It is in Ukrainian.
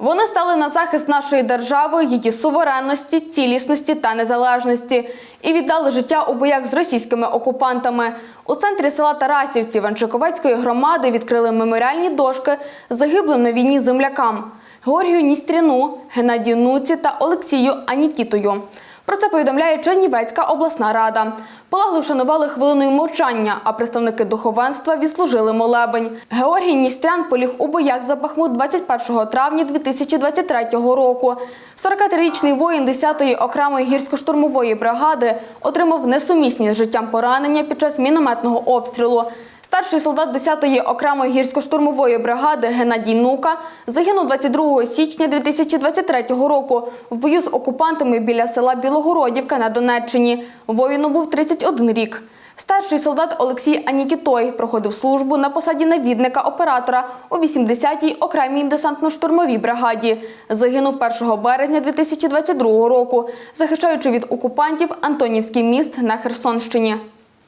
Вони стали на захист нашої держави, її суверенності, цілісності та незалежності і віддали життя у боях з російськими окупантами. У центрі села Тарасівці Ванчиковецької громади відкрили меморіальні дошки загиблим на війні землякам Георгію Ністріну, Геннадію Нуці та Олексію Анікітою. Про це повідомляє Чернівецька обласна рада. Полегли вшанували хвилиною мовчання, а представники духовенства відслужили молебень. Георгій Ністрян поліг у боях за Бахмут 21 травня 2023 року. 43-річний воїн 10-ї окремої гірсько-штурмової бригади отримав несумісні з життям поранення під час мінометного обстрілу. Старший солдат 10-ї окремої гірсько-штурмової бригади Геннадій Нука загинув 22 січня 2023 року в бою з окупантами біля села Білогородівка на Донеччині. Воїну був 31 рік. Старший солдат Олексій Анікітой проходив службу на посаді навідника оператора у 80-й окремій десантно-штурмовій бригаді. Загинув 1 березня 2022 року, захищаючи від окупантів Антонівський міст на Херсонщині.